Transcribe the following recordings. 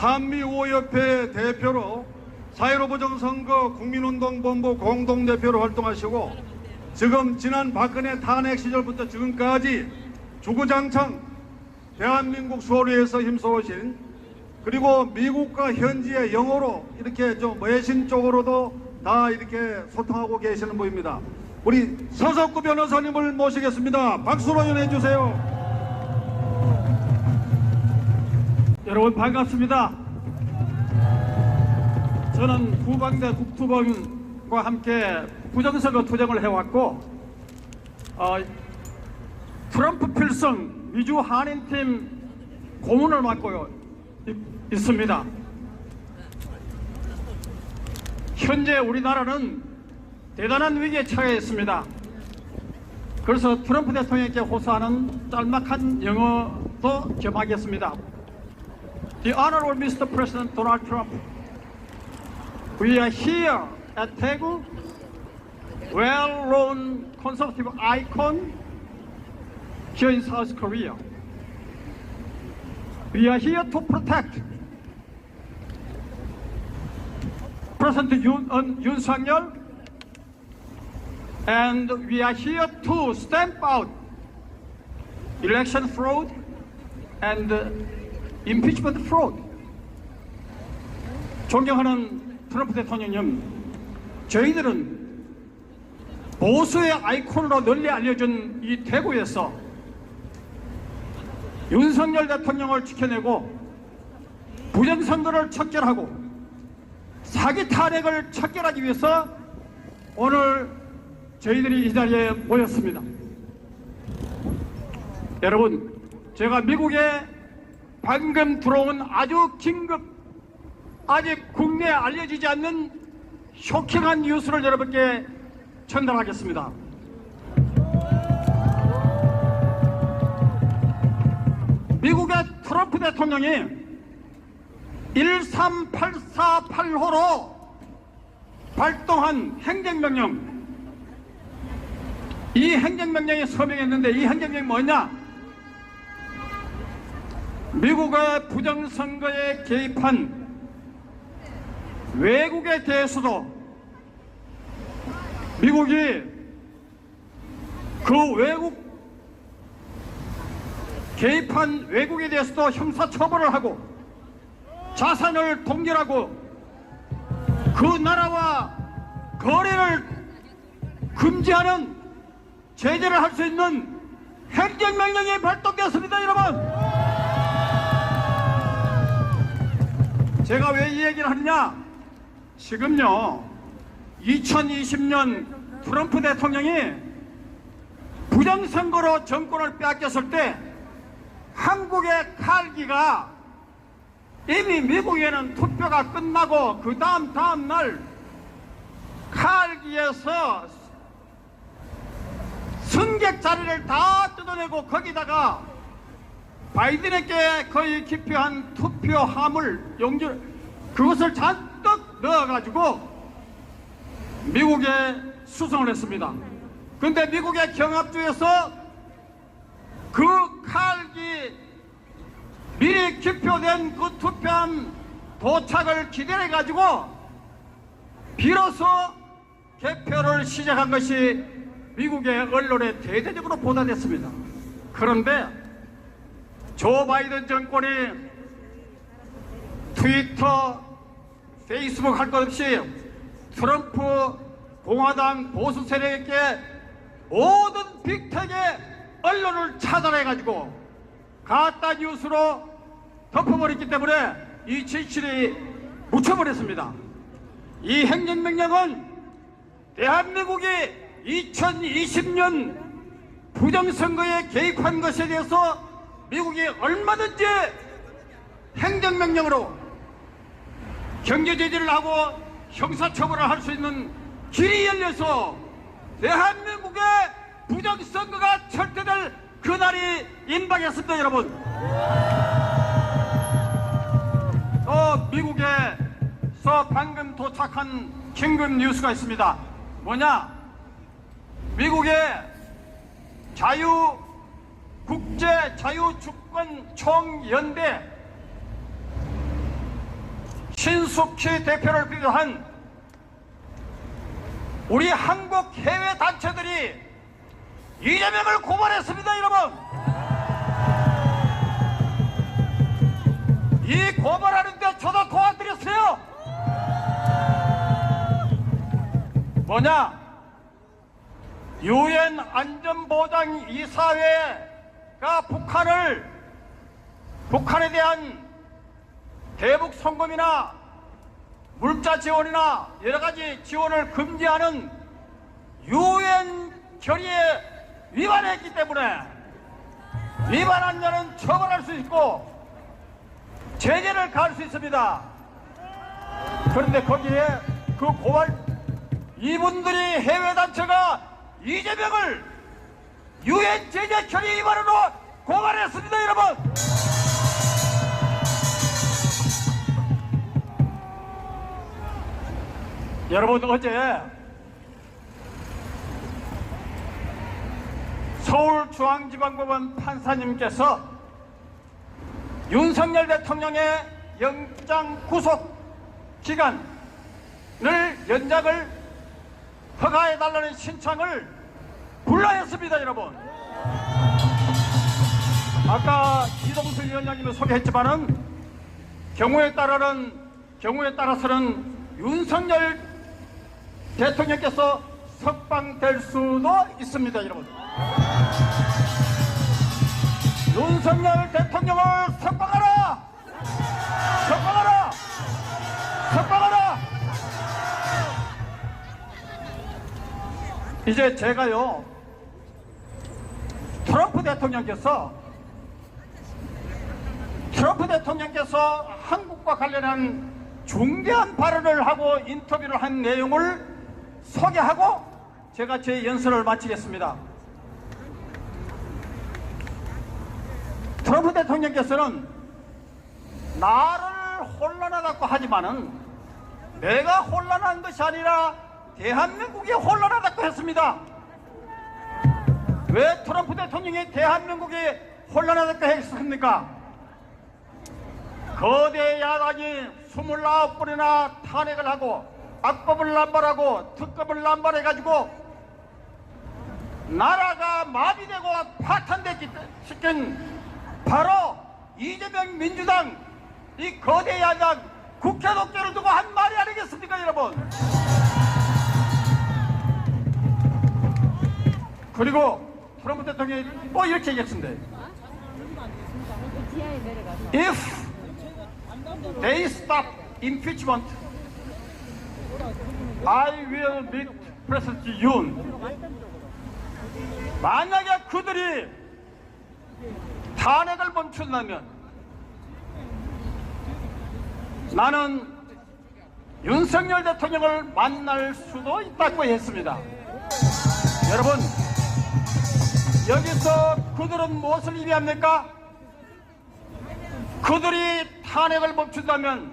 한미오협회 대표로 사회로 보정 선거 국민운동본부 공동대표로 활동하시고 지금 지난 박근혜 탄핵 시절부터 지금까지 주구장창 대한민국 수호리에서 힘써오신 그리고 미국과 현지의 영어로 이렇게 좀 외신 쪽으로도 다 이렇게 소통하고 계시는 분입니다. 우리 서석구 변호사님을 모시겠습니다. 박수로 연해 주세요. 여러분 반갑습니다. 저는 후방대 국투본과 함께 부정선거 투쟁을 해왔고 어, 트럼프 필승 미주 한인팀 고문을 맡고 있, 있습니다. 현재 우리나라는 대단한 위기에 처해 있습니다. 그래서 트럼프 대통령께 호소하는 짤막한 영어도 겸하겠습니다. The Honorable Mr. President Donald Trump, we are here at Daegu, well-known conservative icon here in South Korea. We are here to protect President Yoon, uh, Yoon Suk-yeol, and we are here to stamp out election fraud and uh, impeachment fraud. 존경하는 트럼프 대통령님, 저희들은 보수의 아이콘으로 널리 알려진 이 대구에서 윤석열 대통령을 지켜내고 부정선거를 척결하고 사기 탄핵을 척결하기 위해서 오늘 저희들이 이 자리에 모였습니다. 여러분, 제가 미국에 방금 들어온 아주 긴급, 아직 국내에 알려지지 않는 쇼킹한 뉴스를 여러분께 전달하겠습니다. 미국의 트럼프 대통령이 13848호로 발동한 행정명령, 이 행정명령에 서명했는데 이 행정명이 뭐냐? 미국의 부정선거에 개입한 외국에 대해서도 미국이 그 외국 개입한 외국에 대해서도 형사처벌을 하고 자산을 동결하고 그 나라와 거래를 금지하는 제재를 할 수 있는 행정명령이 발동되었습니다 여러분 제가 왜 이 얘기를 하느냐? 지금요 2020년 트럼프 대통령이 부정선거로 정권을 빼앗겼을 때 한국의 칼기가 이미 미국에는 투표가 끝나고 그 다음 다음 날 칼기에서 승객 자리를 다 뜯어내고 거기다가 바이든에게 거의 기표한 투표함을 용줄 그것을 잔뜩 넣어가지고 미국에 수송을 했습니다. 근데 미국의 경합주에서 그 칼기 미리 기표된 그 투표함 도착을 기다려가지고 비로소 개표를 시작한 것이 미국의 언론에 대대적으로 보도됐습니다. 그런데 조 바이든 정권이 트위터, 페이스북 할 것 없이 트럼프 공화당 보수 세력에게 모든 빅텍의 언론을 차단해가지고 가짜 뉴스로 덮어버렸기 때문에 이 진실이 묻혀버렸습니다. 이 행정명령은 대한민국이 2020년 부정선거에 개입한 것에 대해서 미국이 얼마든지 행정명령으로 경제 제재를 하고 형사처벌을 할 수 있는 길이 열려서 대한민국의 부정선거가 철퇴될 그날이 임박했습니다 여러분. 또 미국에서 방금 도착한 긴급 뉴스가 있습니다. 뭐냐? 미국의 자유 국제 자유주권 총연대 신숙희 대표를 비롯한 우리 한국 해외 단체들이 이재명을 고발했습니다, 여러분. 이 고발하는데 저도 도와드렸어요. 뭐냐? 유엔 안전보장 이사회 가 북한을 북한에 대한 대북 송금이나 물자 지원이나 여러 가지 지원을 금지하는 유엔 결의에 위반했기 때문에 위반한 자는 처벌할 수 있고 제재를 가할 수 있습니다. 그런데 거기에 그 고발 이분들이 해외 단체가 이재명을 유엔 제재 결의 위반으로 고발했습니다, 여러분. 여러분 어제 서울중앙지방법원 판사님께서 윤석열 대통령의 영장 구속 기간을 연장을 허가해달라는 신청을 불러했습니다, 여러분. 아까 이동수 위원장님이 소개했지만은 경우에 따라는 경우에 따라서는 윤석열 대통령께서 석방될 수도 있습니다, 여러분. 윤석열 대통령을 석방하라! 석방하라! 석방하라! 이제 제가요, 대통령께서 트럼프 대통령께서 한국과 관련한 중대한 발언을 하고 인터뷰를 한 내용을 소개하고 제가 제 연설을 마치겠습니다. 트럼프 대통령께서는 나를 혼란하다고 하지만은 내가 혼란한 것이 아니라 대한민국이 혼란하다고 했습니다. 왜 트럼프 대통령이 대한민국이 혼란하다고 했습니까? 거대 야당이 29번이나 탄핵을 하고 악법을 남발하고 특검을 남발해가지고 나라가 마비되고 파탄됐기 시킨 바로 이재명 민주당 이 거대 야당 국회 독재를 두고 한 말이 아니겠습니까 여러분 그리고 트럼프 대통령이 뭐 이렇게 얘기했습니다 If they stop impeachment, I will meet President Yoon. 만약에 그들이 탄핵을 멈춘다면 나는 윤석열 대통령을 만날 수도 있다고 했습니다. 여러분, 여기서 그들은 무엇을 의미합니까? 그들이 탄핵을 멈춘다면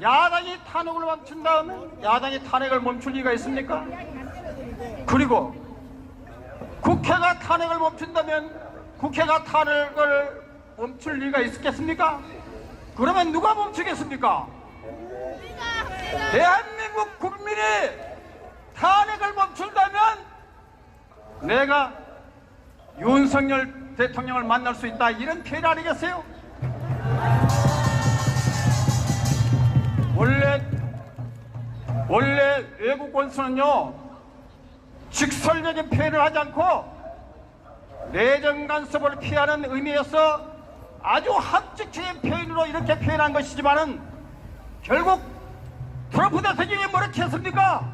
야당이 탄핵을 멈춘다면 야당이 탄핵을 멈출 리가 있습니까? 그리고 국회가 탄핵을 멈춘다면 국회가 탄핵을 멈출 리가 있겠습니까? 그러면 누가 멈추겠습니까? 대한민국 국민이 탄핵을 멈춘다면 내가 윤석열 대통령을 만날 수 있다 이런 표현 아니겠어요? 원래 원래 외국 권수는요 직설적인 표현을 하지 않고 내정 간섭을 피하는 의미에서 아주 합직적인 표현으로 이렇게 표현한 것이지만은 결국 트럼프 대통령이 뭐렇게 했습니까?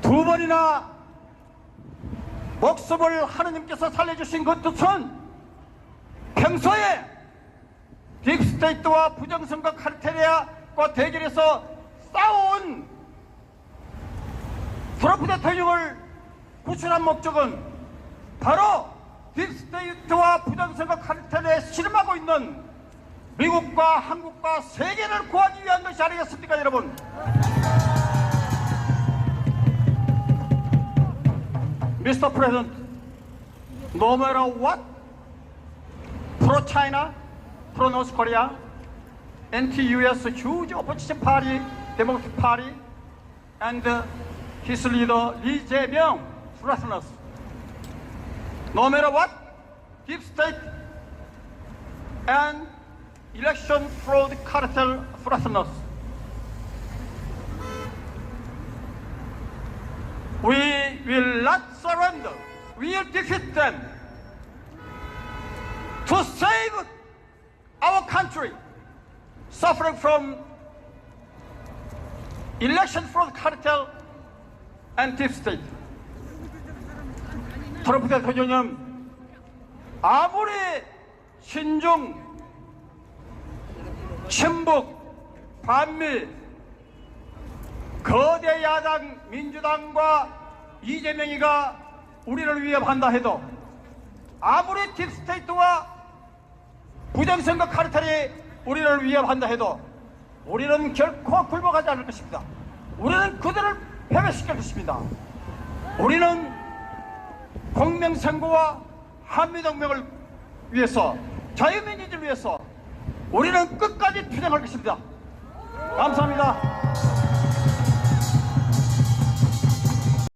두 번이나 목숨을 하느님께서 살려주신 그 뜻은 평소에 딥스테이트와 부정선거 카르텔과 대결해서 싸운 트럼프 대통령을 구출한 목적은 바로 딥스테이트와 부정선거 카르텔에 실험하고 있는 미국과 한국과 세계를 구하기 위한 것이 아니겠습니까 여러분 Mr. President, no matter what, pro-China, pro-North Korea, anti-US huge opposition party, Democratic Party, and uh, his leader Lee Jae-myung threatened us. No matter what, deep state and election fraud cartel threaten us. We will not surrender. We will defeat them to save our country suffering from election fraud cartel and deep state. 트럼프 대통령은 아무리 신중, 친북, 반미, 거대 야당 민주당과 이재명이가 우리를 위협 한다 해도 아무리 딥스테이트와 부정선거 카르텔이 우리를 위협한다 해도 우리는 결코 굴복하지 않을 것입니다. 우리는 그들을 패배시킬 것입니다. 우리는 공명선거와 한미동맹을 위해서 자유민주주의를 위해서 우리는 끝까지 투쟁할 것입니다. 감사합니다.